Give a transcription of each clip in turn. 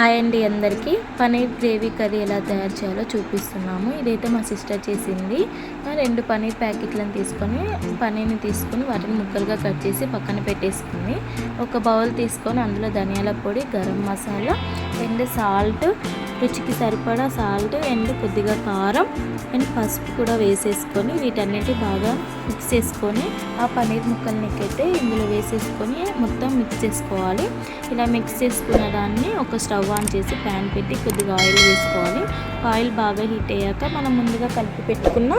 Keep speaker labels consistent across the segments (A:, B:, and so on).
A: Hi అండి అందరికీ. Paneer gravy curry ఎలా తయారు చేయాలో చూపిస్తున్నాము. ఇదైతే మా సిస్టర్ చేసింది. రెండు పనీర్ ప్యాకెట్లను తీసుకొని పనీర్ని తీసుకొని వాటిని ముక్కలుగా కట్ చేసి పక్కన పెట్టేసుకుంది ఒక బౌల్ తీసుకొని అందులో ధనియాల పొడి గరం మసాలా అండ్ సాల్ట్ రుచికి సరిపడా సాల్ట్ అండ్ కొద్దిగా కారం అండ్ పసుపు కూడా వేసేసుకొని వీటన్నిటి బాగా మిక్స్ చేసుకొని ఆ పన్నీర్ ముక్కలనికైతే ఇందులో వేసేసుకొని మొత్తం మిక్స్ చేసుకోవాలి. ఇలా మిక్స్ చేసుకున్న దాన్ని ఒక స్టవ్ ఆన్ చేసి ప్యాన్ పెట్టి కొద్దిగా ఆయిల్ వేసుకోవాలి. ఆయిల్ బాగా హీట్ అయ్యాక మనం ముందుగా కలిపి పెట్టుకున్న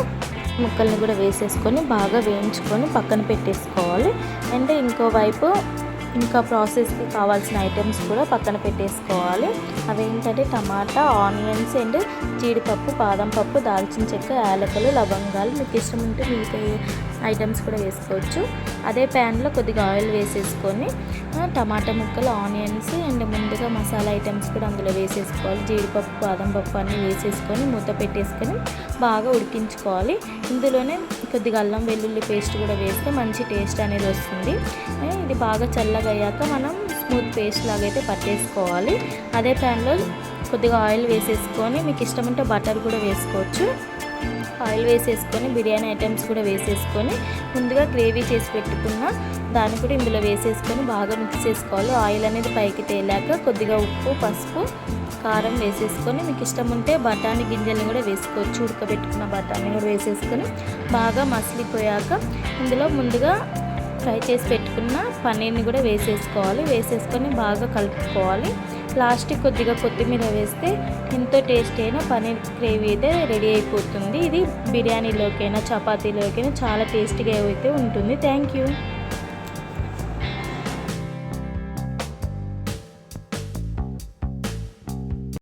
A: ముక్కల్ని కూడా వేసేసుకొని బాగా వేయించుకొని పక్కన పెట్టేసుకోవాలి. అండ్ ఇంకోవైపు ఇంకా ప్రాసెస్కి కావాల్సిన ఐటమ్స్ కూడా పక్కన పెట్టేసుకోవాలి. అవి ఏంటంటే టమాటా ఆనియన్స్ అండ్ జీడిపప్పు బాదం పప్పు దాల్చిన చెక్క యాలకులు లవంగాలు. మీకు ఇష్టం ఉంటే మిగతా ఐటమ్స్ కూడా వేసుకోవచ్చు. అదే ప్యాన్లో కొద్దిగా ఆయిల్ వేసేసుకొని టమాటా ముక్కలు ఆనియన్స్ అండ్ మసాలా ఐటమ్స్ కూడా అందులో వేసేసుకోవాలి. జీడిపప్పు బాదం పప్పు అన్నీ వేసేసుకొని మూత పెట్టేసుకొని బాగా ఉడికించుకోవాలి. ఇందులోనే కొద్దిగా అల్లం వెల్లుల్లి పేస్ట్ కూడా వేస్తే మంచి టేస్ట్ అనేది వస్తుంది. ఇది బాగా చల్లగా అయ్యాక మనం స్మూత్ పేస్ట్ లాగైతే పట్టేసుకోవాలి. అదే ప్యాన్లో కొద్దిగా ఆయిల్ వేసేసుకొని మీకు ఇష్టం ఉంటే బటర్ కూడా వేసుకోవచ్చు. ఆయిల్ వేసేసుకొని బిర్యానీ ఐటమ్స్ కూడా వేసేసుకొని ముందుగా గ్రేవీ చేసి పెట్టుకున్న దాన్ని కూడా ఇందులో వేసేసుకొని బాగా మిక్స్ చేసుకోవాలి. ఆయిల్ అనేది పైకి తేలాక కొద్దిగా ఉప్పు పసుపు కారం వేసేసుకొని మీకు ఇష్టం ఉంటే బఠానీ గింజల్ని కూడా వేసుకోవచ్చు. ఉడకబెట్టుకున్న బఠానీ కూడా వేసేసుకొని బాగా మసిలిపోయాక ఇందులో ముందుగా ఫ్రై చేసి పెట్టుకున్న పన్నీర్ని కూడా వేసేసుకోవాలి. వేసేసుకొని బాగా కలుపుకోవాలి. లాస్ట్కి కొద్దిగా కొత్తిమీర వేస్తే ఎంతో టేస్ట్ అయినా పన్నీర్ గ్రేవీ అయితే రెడీ అయిపోతుంది. ఇది బిర్యానీలోకైనా చపాతీలోకైనా చాలా టేస్టీగా అయితే ఉంటుంది. Thank you.